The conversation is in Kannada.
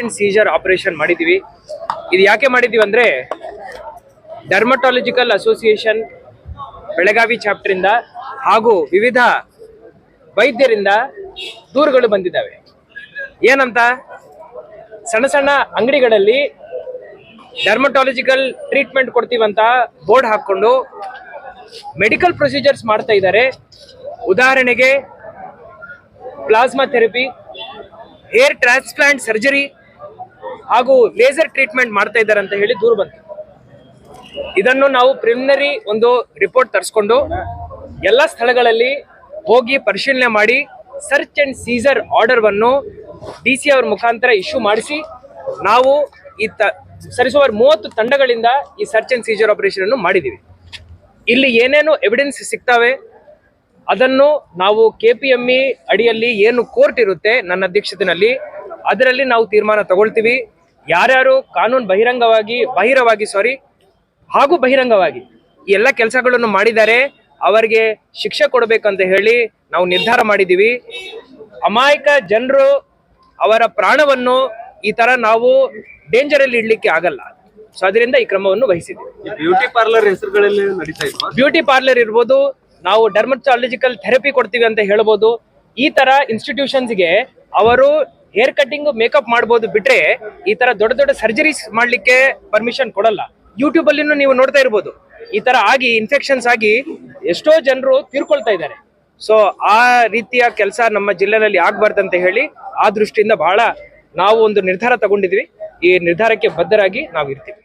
ಅಂಡ್ ಸೀಜರ್ ಆಪರೇಷನ್ ಮಾಡಿದೀವಿ. ಇದು ಯಾಕೆ ಮಾಡಿದೀವಿ ಅಂದ್ರೆ ಡರ್ಮಟಾಲಜಿಕಲ್ ಅಸೋಸಿಯೇಷನ್ ಬೆಳಗಾವಿ ಚಾಪ್ಟರಿಂದ ಹಾಗೂ ವಿವಿಧ ವೈದ್ಯರಿಂದ ದೂರುಗಳು ಬಂದಿದ್ದಾವೆ. ಏನಂತ? ಸಣ್ಣ ಸಣ್ಣ ಅಂಗಡಿಗಳಲ್ಲಿ ಡರ್ಮಟಾಲಜಿಕಲ್ ಟ್ರೀಟ್ಮೆಂಟ್ ಕೊಡ್ತೀವಂತ ಬೋರ್ಡ್ ಹಾಕೊಂಡು ಮೆಡಿಕಲ್ ಪ್ರೊಸೀಜರ್ಸ್ ಮಾಡ್ತಾ ಇದ್ದಾರೆ. ಉದಾಹರಣೆಗೆ plasma therapy hair transplant surgery ಹಾಗೂ ಲೇಸರ್ ಟ್ರೀಟ್ಮೆಂಟ್ ಮಾಡ್ತಾ ಇದ್ದಾರೆ ಅಂತ ಹೇಳಿ ದೂರು ಬಂತು. ಇದನ್ನು ನಾವು ಪ್ರಿಲಿಮಿನರಿ ಒಂದು ರಿಪೋರ್ಟ್ ತರಿಸ್ಕೊಂಡು ಎಲ್ಲ ಸ್ಥಳಗಳಲ್ಲಿ ಹೋಗಿ ಪರಿಶೀಲನೆ ಮಾಡಿ ಸರ್ಚ್ ಅಂಡ್ ಸೀಸರ್ ಆರ್ಡರ್ವನ್ನು ಡಿ ಸಿ ಅವರ ಮುಖಾಂತರ ಇಶ್ಯೂ ಮಾಡಿಸಿ ನಾವು ಈ ತ ಸರಿಸುಮಾರು ಮೂವತ್ತು ತಂಡಗಳಿಂದ ಈ ಸರ್ಚ್ ಅಂಡ್ ಸೀಜರ್ ಆಪರೇಷನ್ ಅನ್ನು ಮಾಡಿದ್ದೀವಿ. ಇಲ್ಲಿ ಏನೇನು ಎವಿಡೆನ್ಸ್ ಸಿಗ್ತವೆ ಅದನ್ನು ನಾವು ಕೆ ಪಿ ಎಂ ಇ ಅಡಿಯಲ್ಲಿ ಏನು ಕೋರ್ಟ್ ಇರುತ್ತೆ ನನ್ನ ಅಧ್ಯಕ್ಷತೆಯಲ್ಲಿ ಅದರಲ್ಲಿ ನಾವು ತೀರ್ಮಾನ ತಗೊಳ್ತೀವಿ. ಯಾರ್ಯಾರು ಕಾನೂನು ಬಹಿರಂಗವಾಗಿ ಬಹಿರವಾಗಿ ಸಾರಿ ಹಾಗೂ ಬಹಿರಂಗವಾಗಿ ಈ ಎಲ್ಲ ಕೆಲಸಗಳನ್ನು ಮಾಡಿದ್ದಾರೆ ಅವರಿಗೆ ಶಿಕ್ಷೆ ಕೊಡಬೇಕಂತ ಹೇಳಿ ನಾವು ನಿರ್ಧಾರ ಮಾಡಿದ್ದೀವಿ. ಅಮಾಯಕ ಜನರು ಅವರ ಪ್ರಾಣವನ್ನು ಈ ತರ ನಾವು ಡೇಂಜರ್ ಅಲ್ಲಿ ಇಡ್ಲಿಕ್ಕೆ ಆಗಲ್ಲ. ಸೊ ಅದರಿಂದ ಈ ಕ್ರಮವನ್ನು ವಹಿಸಿದ್ದೀವಿ. ಬ್ಯೂಟಿ ಪಾರ್ಲರ್ ಹೆಸರುಗಳಲ್ಲಿ ನಡೀತಾ ಬ್ಯೂಟಿ ಪಾರ್ಲರ್ ಇರ್ಬೋದು ನಾವು ಡರ್ಮಟಾಲಜಿಕಲ್ ಥೆರಪಿ ಕೊಡ್ತೀವಿ ಅಂತ ಹೇಳ್ಬೋದು. ಈ ತರ ಇನ್ಸ್ಟಿಟ್ಯೂಷನ್ಸ್ಗೆ ಅವರು ಹೇರ್ ಕಟಿಂಗ್ ಮೇಕಪ್ ಮಾಡಬಹುದು ಬಿಟ್ರೆ ಈ ತರ ದೊಡ್ಡ ದೊಡ್ಡ ಸರ್ಜರೀಸ್ ಮಾಡ್ಲಿಕ್ಕೆ ಪರ್ಮಿಷನ್ ಕೊಡಲ್ಲ. ಯೂಟ್ಯೂಬ್ ಅಲ್ಲಿ ನೀವು ನೋಡ್ತಾ ಇರ್ಬೋದು. ಈ ತರ ಆಗಿ ಇನ್ಫೆಕ್ಷನ್ಸ್ ಆಗಿ ಎಷ್ಟೋ ಜನರು ತೀರ್ಕೊಳ್ತಾ ಇದ್ದಾರೆ. ಸೊ ಆ ರೀತಿಯ ಕೆಲಸ ನಮ್ಮ ಜಿಲ್ಲೆನಲ್ಲಿ ಆಗ್ಬಾರ್ದಂತ ಹೇಳಿ ಆ ದೃಷ್ಟಿಯಿಂದ ಬಹಳ ನಾವು ಒಂದು ನಿರ್ಧಾರ ತಗೊಂಡಿದ್ವಿ. ಈ ನಿರ್ಧಾರಕ್ಕೆ ಬದ್ಧರಾಗಿ ನಾವು ಇರ್ತೀವಿ